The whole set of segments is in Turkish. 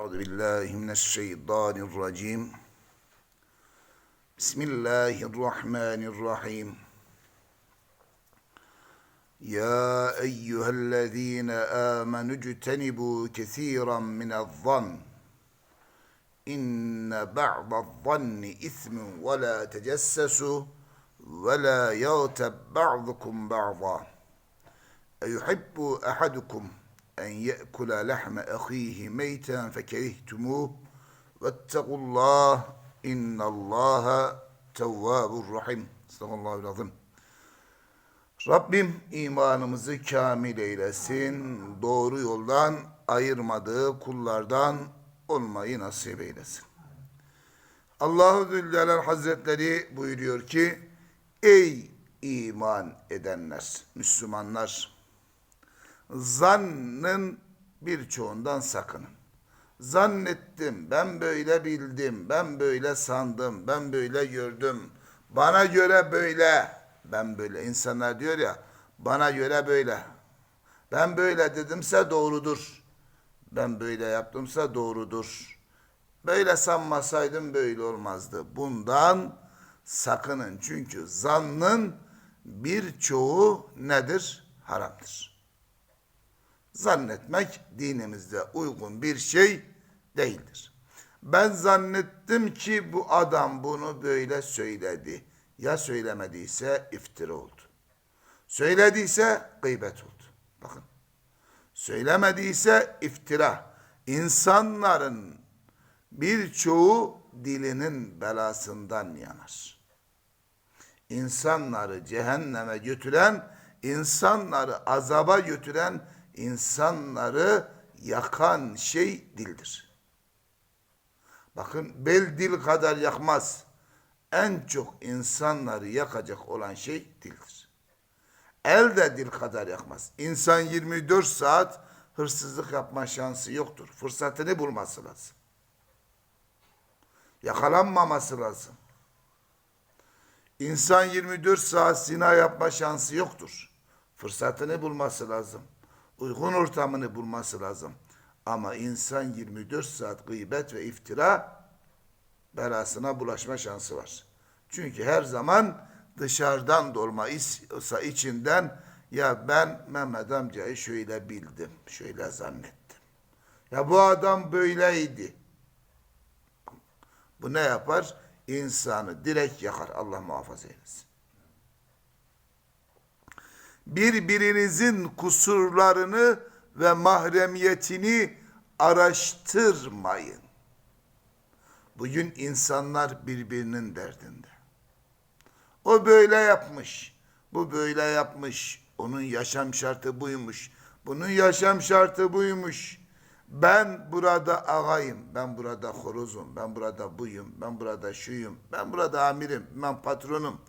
أعوذ بالله من الشيطان الرجيم. بسم الله الرحمن الرحيم. يا أيها الذين آمنوا اجتنبوا كثيرا من الظن. إن بعض الظن إثم ولا تجسسوا ولا يغتب بعضكم بعضا. أيحب أحدكم en ye'kula lahme ahihi meyten fekerihtumu vettegullah innallaha tevvabur rahim. Estağfurullah lazım. Rabbim imanımızı kamil eylesin, doğru yoldan ayırmadığı kullardan olmayı nasip eylesin. Allahu Zülcelal Hazretleri buyuruyor ki, Ey iman edenler, Müslümanlar! Zannın birçoğundan sakının. Zannettim, ben böyle bildim, ben böyle sandım, ben böyle gördüm. Bana göre böyle, ben böyle. İnsanlar diyor ya, bana göre böyle. Ben böyle dedimse doğrudur. Ben böyle yaptımsa doğrudur. Böyle sanmasaydım böyle olmazdı. Bundan sakının. Çünkü zannın birçoğu nedir? Haramdır. Zannetmek dinimizde uygun bir şey değildir. Ben zannettim ki bu adam bunu böyle söyledi. Ya söylemediyse iftira oldu. Söylediyse gıybet oldu. Bakın. Söylemediyse iftira. İnsanların birçoğu dilinin belasından yanar. İnsanları cehenneme götüren, insanları azaba götüren, insanları yakan şey dildir. Bakın bel dil kadar yakmaz. En çok insanları yakacak olan şey dildir. El de dil kadar yakmaz. İnsan 24 saat hırsızlık yapma şansı yoktur. Fırsatını bulması lazım. Yakalanmaması lazım. İnsan 24 saat zina yapma şansı yoktur. Fırsatını bulması lazım. Uygun ortamını bulması lazım. Ama insan 24 saat gıybet ve iftira belasına bulaşma şansı var. Çünkü her zaman dışarıdan dolma ise içinden ya ben Mehmet amcayı şöyle bildim, şöyle zannettim. Ya bu adam böyleydi. Bu ne yapar? İnsanı direkt yakar. Allah muhafaza eylesin. Birbirinizin kusurlarını ve mahremiyetini araştırmayın. Bugün insanlar birbirinin derdinde. O böyle yapmış, bu böyle yapmış, onun yaşam şartı buymuş, bunun yaşam şartı buymuş. Ben burada ağayım, ben burada horozum, ben burada buyum, ben burada şuyum, ben burada amirim, ben patronum.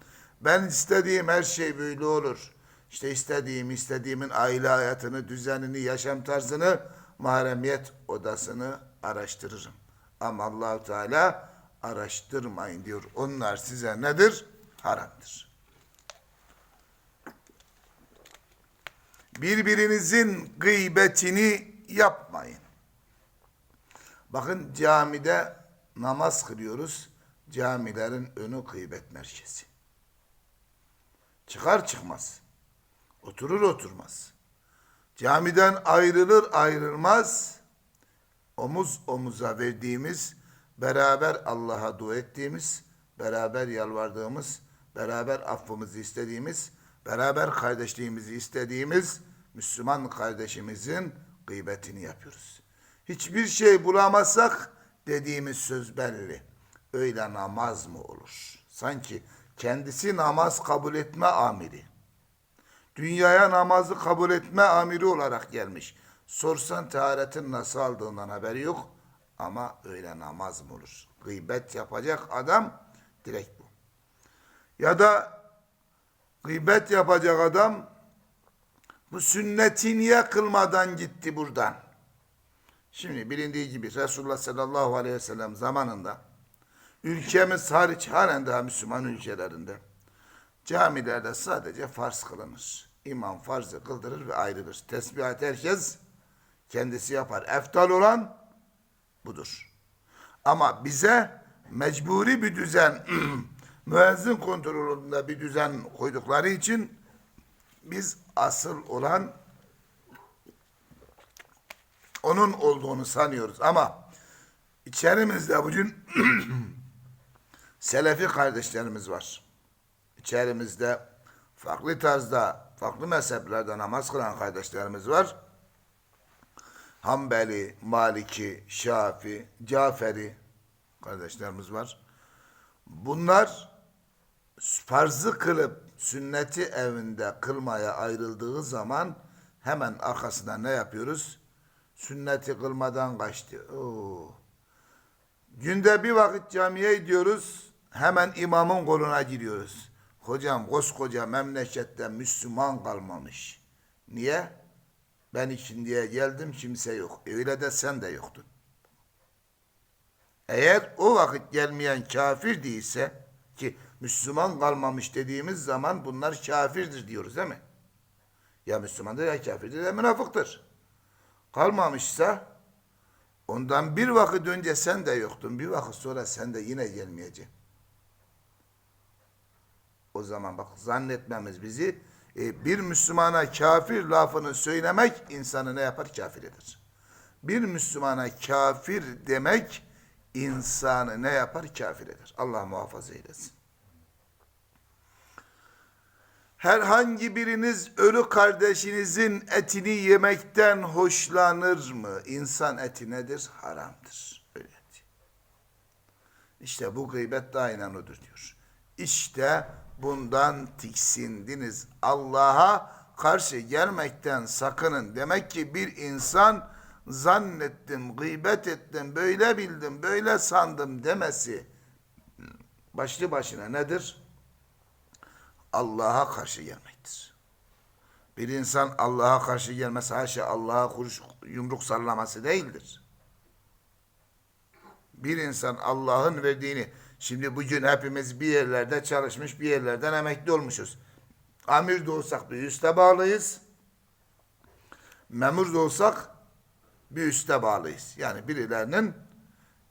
Ben istediğim her şey böyle olur. İşte istediğim, istediğimin aile hayatını, düzenini, yaşam tarzını, mahremiyet odasını araştırırım. Ama Allahu Teala araştırmayın diyor. Onlar size nedir? Haramdır. Birbirinizin gıybetini yapmayın. Bakın camide namaz kılıyoruz. Camilerin önü gıybet merkezi. Çıkar çıkmaz. Oturur oturmaz. Camiden ayrılır ayrılmaz. Omuz omuza verdiğimiz, beraber Allah'a dua ettiğimiz, beraber yalvardığımız, beraber affımızı istediğimiz, beraber kardeşliğimizi istediğimiz Müslüman kardeşimizin gıybetini yapıyoruz. Hiçbir şey bulamazsak dediğimiz söz belli. Öyle namaz mı olur? Sanki kendisi namaz kabul etme amiri. Dünyaya namazı kabul etme amiri olarak gelmiş. Sorsan taharetin nasıl aldığından haberi yok. Ama öyle namaz mı olur? Gıybet yapacak adam direkt bu. Ya da gıybet yapacak adam bu sünneti niye kılmadan gitti buradan? Şimdi bilindiği gibi Resulullah sallallahu aleyhi ve sellem zamanında ülkemiz hariç halen daha Müslüman ülkelerinde camilerde sadece farz kılınır. İmam farzı kıldırır ve ayrılır. Tesbihat herkes kendisi yapar. Eftal olan bu budur. Ama bize mecburi bir düzen, müezzin kontrolünde bir düzen koydukları için biz asıl olan onun olduğunu sanıyoruz. Ama içerimizde bugün Selefi kardeşlerimiz var. İçerimizde farklı tarzda, farklı mezheplerde namaz kılan kardeşlerimiz var. Hanbeli, Maliki, Şafi, Caferi kardeşlerimiz var. Bunlar farzı kılıp sünneti evinde kılmaya ayrıldığı zaman hemen arkasından ne yapıyoruz? Sünneti kılmadan kaçtı. Oo. Günde bir vakit camiye gidiyoruz. Hemen imamın koluna giriyoruz. Hocam koskoca memlekette Müslüman kalmamış. Niye? Ben ikindiye geldim kimse yok. Öyle de sen de yoktun. Eğer o vakit gelmeyen kafir değilse ki Müslüman kalmamış dediğimiz zaman bunlar kafirdir diyoruz değil mi? Ya Müslümandır ya kafirdir ya münafıktır. Kalmamışsa ondan bir vakit önce sen de yoktun. Bir vakit sonra sen de yine gelmeyeceksin. O zaman bak zannetmemiz bizi e, bir Müslümana kafir lafını söylemek insanı ne yapar? Kafir eder. Bir Müslümana kafir demek insanı ne yapar? Kafir eder. Allah muhafaza eylesin. Herhangi biriniz ölü kardeşinizin etini yemekten hoşlanır mı? İnsan eti nedir? Haramdır. Öyle. İşte bu gıybet de aynen odur diyor. İşte bundan tiksindiniz. Allah'a karşı gelmekten sakının. Demek ki bir insan zannettim, gıybet ettim, böyle bildim, böyle sandım demesi başlı başına nedir? Allah'a karşı gelmektir. Bir insan Allah'a karşı gelmesi haşa Allah'a kuruş yumruk sallaması değildir. Bir insan Allah'ın verdiğini şimdi bugün hepimiz bir yerlerde çalışmış bir yerlerden emekli olmuşuz. Amir de olsak bir üste bağlıyız. Memur da olsak bir üste bağlıyız. Yani birilerinin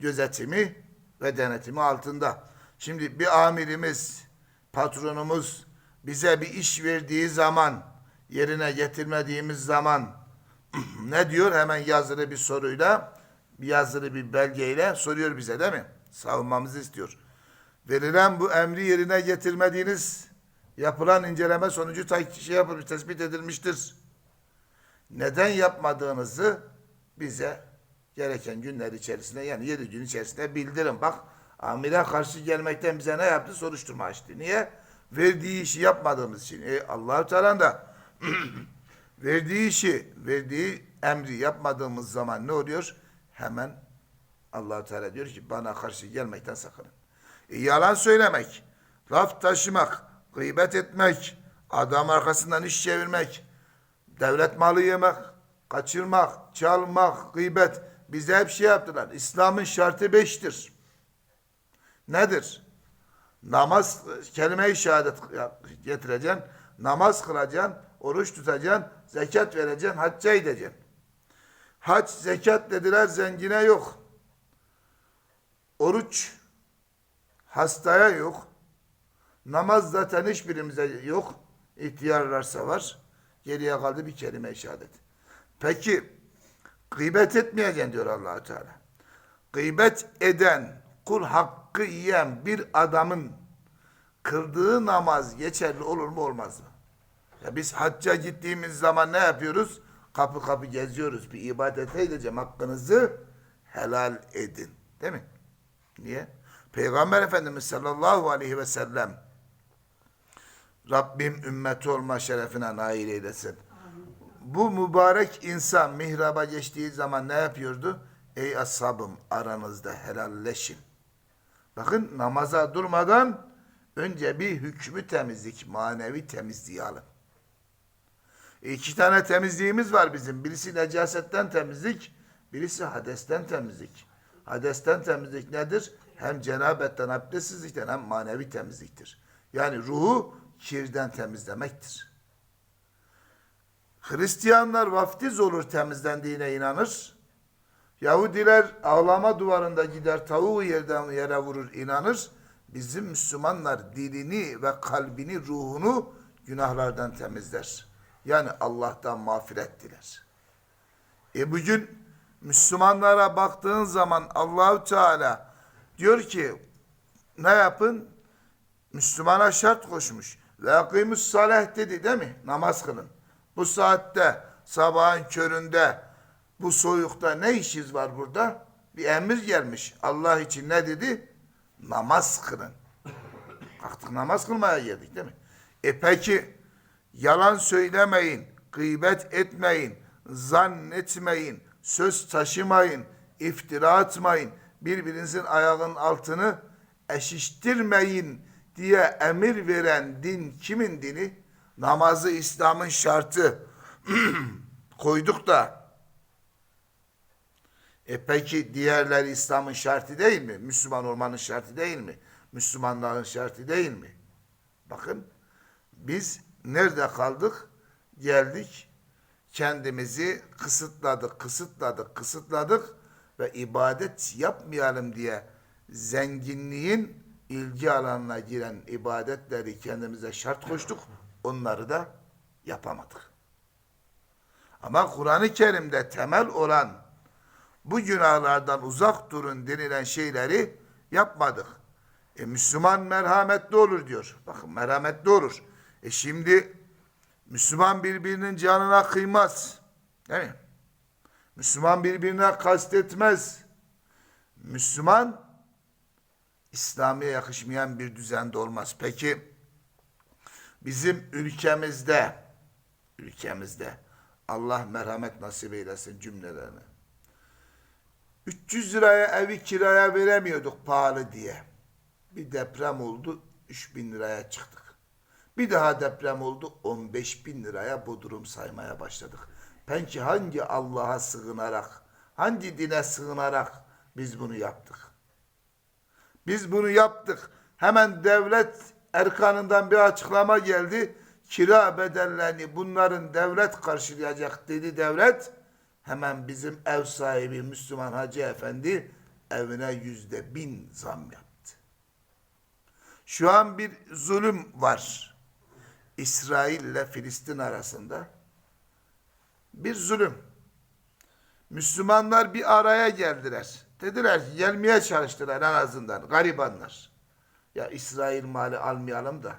gözetimi ve denetimi altında. Şimdi bir amirimiz, patronumuz bize bir iş verdiği zaman, yerine getirmediğimiz zaman ne diyor? Hemen yazılı bir soruyla, yazılı bir belgeyle soruyor bize değil mi? Savunmamızı istiyor. Verilen bu emri yerine getirmediğiniz yapılan inceleme sonucu şey yapılmış, tespit edilmiştir. Neden yapmadığınızı bize gereken günler içerisinde yani yedi gün içerisinde bildirin. Bak amire karşı gelmekten bize ne yaptı? Soruşturma açtı. Niye? Verdiği işi yapmadığımız için. E, Allah-u Teala da verdiği işi, verdiği emri yapmadığımız zaman ne oluyor? Hemen Allah-u Teala diyor ki bana karşı gelmekten sakının. E, yalan söylemek, laf taşımak, gıybet etmek, adam arkasından iş çevirmek, devlet malı yemek, kaçırmak, çalmak, gıybet bize hep şey yaptılar. İslam'ın şartı beştir. Nedir? Namaz, kelime-i şehadet getireceksin, namaz kılacaksın, oruç tutacaksın, zekat vereceksin, hacca gideceksin. Hac, zekat dediler zengine yok. Oruç hastaya yok. Namaz zaten hiçbirimize yok. İhtiyarlarsa var. Geriye kaldı bir kelime-i şehadet. Peki gıybet etmeyeceksin diyor allah Teala. Gıybet eden, kul hakkı yiyen bir adamın kıldığı namaz geçerli olur mu olmaz mı? Ya biz hacca gittiğimiz zaman ne yapıyoruz? Kapı kapı geziyoruz. Bir ibadet edeceğim hakkınızı helal edin. Değil mi? Niye? Peygamber Efendimiz sallallahu aleyhi ve sellem Rabbim ümmeti olma şerefine nail eylesin. Bu mübarek insan mihraba geçtiği zaman ne yapıyordu? Ey ashabım aranızda helalleşin. Bakın namaza durmadan önce bir hükmü temizlik, manevi temizliği alın. İki tane temizliğimiz var bizim. Birisi necasetten temizlik, birisi hadesten temizlik. Hadesten temizlik nedir? Hem cenabetten, abdestsizlikten hem manevi temizliktir. Yani ruhu kirden temizlemektir. Hristiyanlar vaftiz olur temizlendiğine inanır. Yahudiler ağlama duvarında gider tavuğu yerden yere vurur inanır. Bizim Müslümanlar dilini ve kalbini, ruhunu günahlardan temizler. Yani Allah'tan mağfiret diler. E bugün Müslümanlara baktığın zaman Allahu Teala diyor ki ne yapın? Müslümana şart koşmuş. Ve akimus salih dedi değil mi? Namaz kılın. Bu saatte sabahın köründe bu soğukta ne işiniz var burada? Bir emir gelmiş. Allah için ne dedi? Namaz kılın. Kalktık namaz kılmaya geldik değil mi? E peki yalan söylemeyin, gıybet etmeyin, zannetmeyin, söz taşımayın, iftira atmayın, birbirinizin ayağının altını eşiştirmeyin diye emir veren din kimin dini? Namazı İslam'ın şartı. Koyduk da. E peki diğerleri İslam'ın şartı değil mi? Müslüman olmanın şartı değil mi? Müslümanların şartı değil mi? Bakın biz nerede kaldık? Geldik kendimizi kısıtladık, kısıtladık, kısıtladık ve ibadet yapmayalım diye zenginliğin ilgi alanına giren ibadetleri kendimize şart koştuk. Onları da yapamadık. Ama Kur'an-ı Kerim'de temel olan bu günahlardan uzak durun denilen şeyleri yapmadık. E, Müslüman merhametli olur diyor. Bakın merhametli olur. E şimdi Müslüman birbirinin canına kıymaz. Değil mi? Müslüman birbirine kastetmez. Müslüman İslam'a yakışmayan bir düzende olmaz. Peki bizim ülkemizde ülkemizde Allah merhamet nasip eylesin cümlelerine. 300 liraya evi kiraya veremiyorduk pahalı diye. Bir deprem oldu 3000 liraya çıktık. Bir daha deprem oldu 15 bin liraya bodrum saymaya başladık. Peki hangi Allah'a sığınarak, hangi dine sığınarak biz bunu yaptık? Biz bunu yaptık. Hemen devlet erkanından bir açıklama geldi. Kira bedellerini bunların devlet karşılayacak dedi devlet. Hemen bizim ev sahibi Müslüman Hacı Efendi evine yüzde bin zam yaptı. Şu an bir zulüm var. İsrail ile Filistin arasında. Bir zulüm. Müslümanlar bir araya geldiler. Dediler gelmeye çalıştılar en azından garibanlar. Ya İsrail mali almayalım da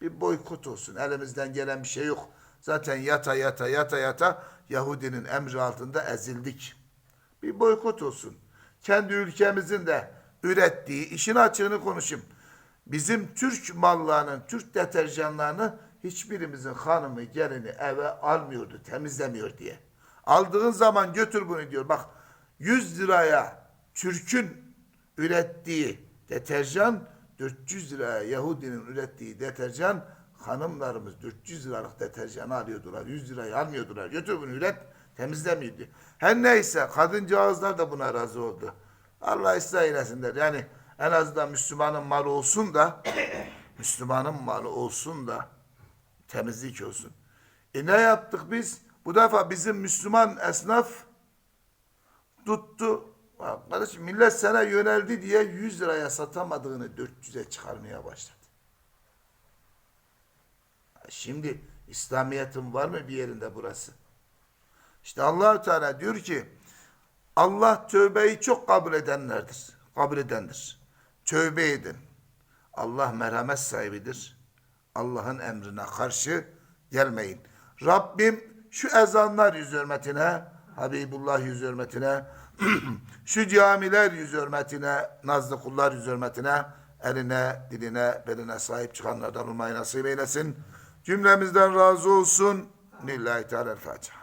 bir boykot olsun. Elimizden gelen bir şey yok. Zaten yata yata yata yata Yahudinin emri altında ezildik. Bir boykot olsun. Kendi ülkemizin de ürettiği, işin açığını konuşayım. Bizim Türk mallarının, Türk deterjanlarını hiçbirimizin hanımı, gelini eve almıyordu, temizlemiyor diye. Aldığın zaman götür bunu diyor. Bak 100 liraya Türk'ün ürettiği deterjan 400 liraya Yahudinin ürettiği deterjan hanımlarımız 400 liralık deterjanı alıyordular. 100 lirayı almıyordular. Götür bunu üret temizlemiyor diyor. Her neyse kadıncağızlar da buna razı oldu. Allah ıslah eylesin der. Yani en azından Müslümanın malı olsun da Müslümanın malı olsun da temizlik olsun. E ne yaptık biz? Bu defa bizim Müslüman esnaf tuttu. Kardeşim millet sana yöneldi diye 100 liraya satamadığını 400'e çıkarmaya başladı. Şimdi İslamiyet'in var mı bir yerinde burası? İşte allah Teala diyor ki Allah tövbeyi çok kabul edenlerdir. Kabul edendir. Tövbe edin. Allah merhamet sahibidir. Allah'ın emrine karşı gelmeyin. Rabbim şu ezanlar yüz hürmetine, Habibullah yüz hürmetine, şu camiler yüz hürmetine, nazlı kullar yüz hürmetine, eline, diline, beline sahip çıkanlardan olmayı nasip eylesin. Cümlemizden razı olsun. Lillahi Teala Fatiha.